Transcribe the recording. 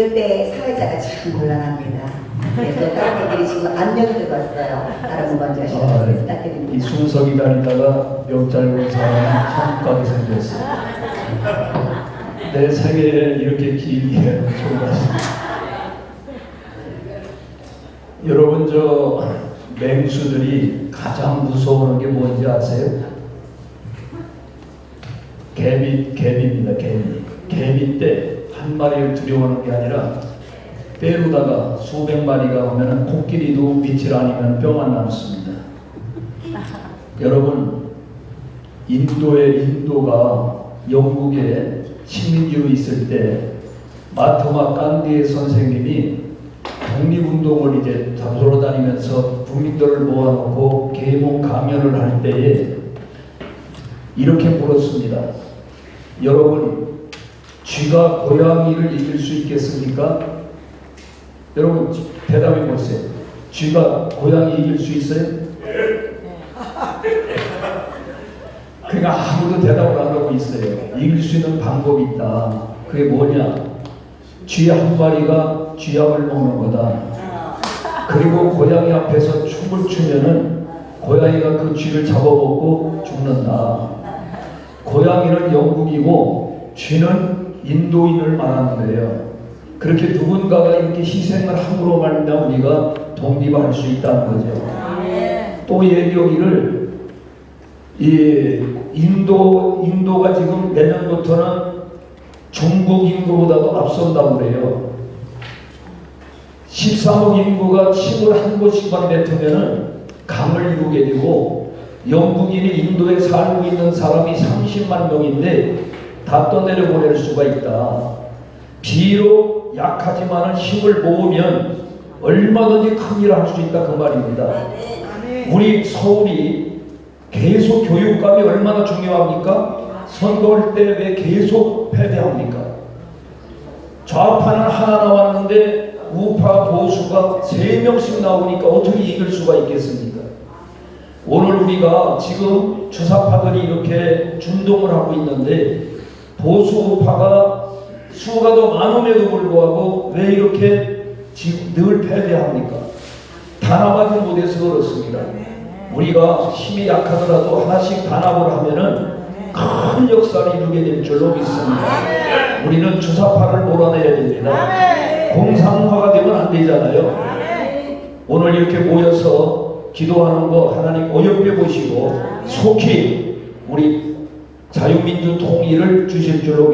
이럴 때 사회자가 참 곤란합니다. 네, 또 다른 분들이 지금 안녕 들었어요. 다른 분 먼저 아, 네. 부탁드립니다. 이 순서 기다리다가 명찰고 사람이 참가게 생겼어. 내 생에 이렇게 길게 처음 봤습니다. 여러분 저 맹수들이 가장 무서워하는 게 뭔지 아세요? 개미, 개미입니다. 개미. 개미 때 한 마리를 두려워하는 게 아니라 때로다가 수백 마리가 오면 코끼리도 밑을 아니면 뼈안 남습니다. 여러분 인도의 인도가 영국에 식민지로 있을 때 마트마 깐디 선생님이 독립운동을 이제 잡으러 다니면서 국민들을 모아놓고 계몽 강연을 할 때에 이렇게 물었습니다. 여러분 쥐가 고양이를 이길 수 있겠습니까? 여러분 대답해 보세요. 쥐가 고양이 이길 수 있어요? 그러니까 아무도 대답을 안 하고 있어요. 이길 수 있는 방법이 있다. 그게 뭐냐? 쥐 한 마리가 쥐약을 먹는 거다. 그리고 고양이 앞에서 춤을 추면은 고양이가 그 쥐를 잡아먹고 죽는다. 고양이는 영국이고 쥐는 인도인을 말하는 거예요. 그렇게 누군가가 이렇게 희생을 함으로 말미암아 우리가 독립할 수 있다는 거죠. 또 얘기하기를 이 인도 인도가 지금 내년부터는 중국 인구보다도 앞선다고 그래요. 13억 인구가 침을 한 곳씩만 뱉으면은 강을 이루게 되고 영국인이 인도에 살고 있는 사람이 30만 명인데 다 떠내려 보낼 수가 있다. 비록 약하지만은 힘을 모으면 얼마든지 큰 일을 할 수 있다 그 말입니다. 우리 서울이 계속 교육감이 얼마나 중요합니까? 선거할 때 왜 계속 패배합니까? 좌파는 하나 나왔는데 우파 보수가 세 명씩 나오니까 어떻게 이길 수가 있겠습니까? 오늘 우리가 지금 주사파들이 이렇게 준동을 하고 있는데 보수 우파가 수가 더 많음에도 불구하고 왜 이렇게 지금 늘 패배합니까? 단합하지 못해서 그렇습니다. 우리가 힘이 약하더라도 하나씩 단합을 하면은 큰 역사를 이루게 될 줄로 믿습니다. 우리는 주사파를 몰아내야 됩니다. 공상화가 되면 안 되잖아요. 오늘 이렇게 모여서 기도하는 거 하나님 어렵게 보시고 속히 우리 자유민주 통일을 주실 줄로